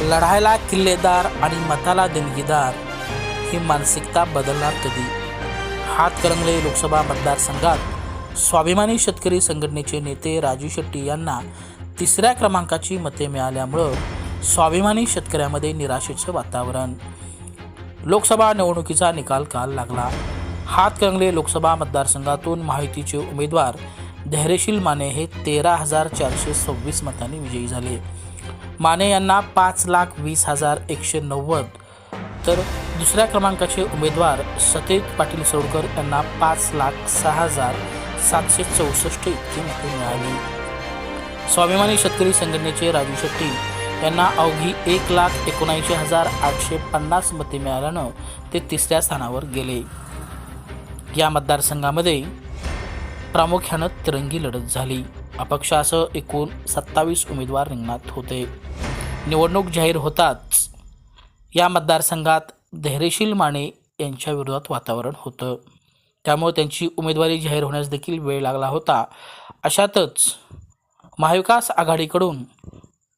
लढायला किल्लेदार आणि मताला देणगीदार ही मानसिकता बदलणार कधी? हातकरंगले लोकसभा मतदारसंघात स्वाभिमानी शेतकरी संघटनेचे नेते राजू शेट्टी यांना तिसऱ्या क्रमांकाची मते मिळाल्यामुळं स्वाभिमानी शेतकऱ्यामध्ये निराशेचं वातावरण. लोकसभा निवडणुकीचा निकाल काल लागला. हातकरंगले लोकसभा मतदारसंघातून माहितीचे उमेदवार धैर्यशील माने हे तेरा हजार चारशे सव्वीस मतांनी विजयी झाले. माने यांना पाच लाख वीस हजार एकशे नव्वद. तर दुसऱ्या क्रमांकाचे उमेदवार सतेज पाटील सौडकर यांना पाच लाख सहा हजार सातशे चौसष्ट इतकी मते मिळाली. स्वाभिमानी शेतकरी संघटनेचे राजू शेट्टी यांना अवघी एक लाख एकोणऐंशी हजार आठशे पन्नास मते मिळाल्यानं ते तिसऱ्या स्थानावर गेले. या मतदारसंघामध्ये प्रामुख्यानं तिरंगी लढत झाली. अपक्षासह एकूण सत्तावीस उमेदवार रिंगणात होते. निवडणूक जाहीर होताच या मतदारसंघात धैर्यशील माने यांच्या विरोधात वातावरण होतं. त्यामुळे त्यांची उमेदवारी जाहीर होण्यास देखील वेळ लागला होता. अशातच महाविकास आघाडीकडून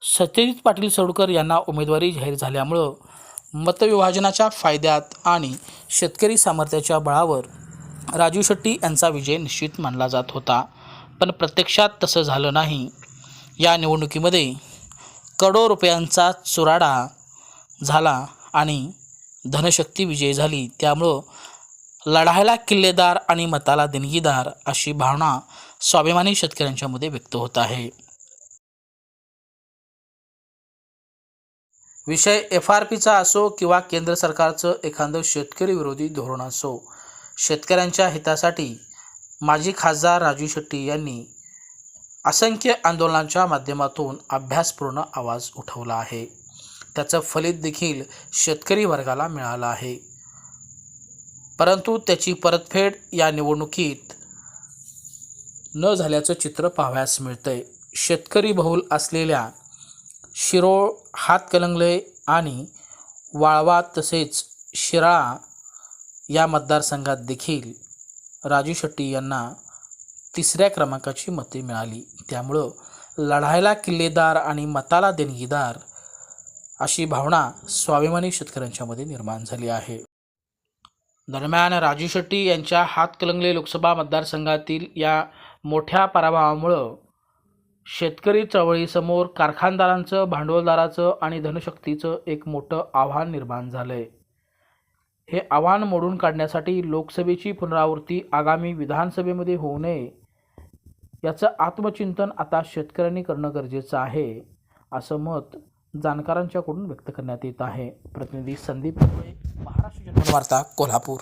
सत्यजित पाटील सडकर यांना उमेदवारी जाहीर झाल्यामुळं मतविभाजनाच्या फायद्यात आणि शेतकरी सामर्थ्याच्या बळावर राजू शेट्टी यांचा विजय निश्चित मानला जात होता. पण प्रत्यक्षात तसं झालं नाही. या निवडणुकीमध्ये करोडो रुपयांचा चुराडा झाला आणि धनशक्ती विजयी झाली. त्यामुळं लढायला किल्लेदार आणि मताला देणगीदार अशी भावना स्वाभिमानी शेतकऱ्यांच्यामध्ये व्यक्त होत आहे. विषय एफ आर पीचा असो किंवा केंद्र सरकारचं एखादं शेतकरी विरोधी धोरण असो शेतकऱ्यांच्या हितासाठी माजी खासदार राजू शेट्टी यांनी असंख्य आंदोलनांच्या माध्यमातून अभ्यासपूर्ण आवाज उठवला आहे. त्याचं फलित देखील शेतकरी वर्गाला मिळालं आहे. परंतु त्याची परतफेड या निवडणुकीत न झाल्याचं चित्र पाहावयास मिळतंय. शेतकरी बहुल असलेल्या शिरोळ हातकलंगले आणि वाळवा तसेच शिराळा या मतदारसंघात देखील राजू शेट्टी यांना तिसऱ्या क्रमांकाची मते मिळाली. त्यामुळं लढायला किल्लेदार आणि मताला देणगीदार अशी भावना स्वाभिमानी शेतकऱ्यांच्यामध्ये निर्माण झाली आहे. दरम्यान राजू शेट्टी यांच्या हातकलंगले लोकसभा मतदारसंघातील या मोठ्या पराभवामुळं शेतकरी चळवळीसमोर कारखानदारांचं भांडवलदाराचं आणि धनशक्तीचं एक मोठं आव्हान निर्माण झालं आहे हे आव्हान मोडून काढण्यासाठी लोकसभेची पुनरावृत्ती आगामी विधानसभेमध्ये होऊ नये. याचं आत्मचिंतन आता शेतकऱ्यांनी करणं गरजेचं आहे असं मत जाणकारांच्याकडून व्यक्त करण्यात येत आहे. प्रतिनिधी संदीप महाराष्ट्र जनवार्ता कोल्हापूर.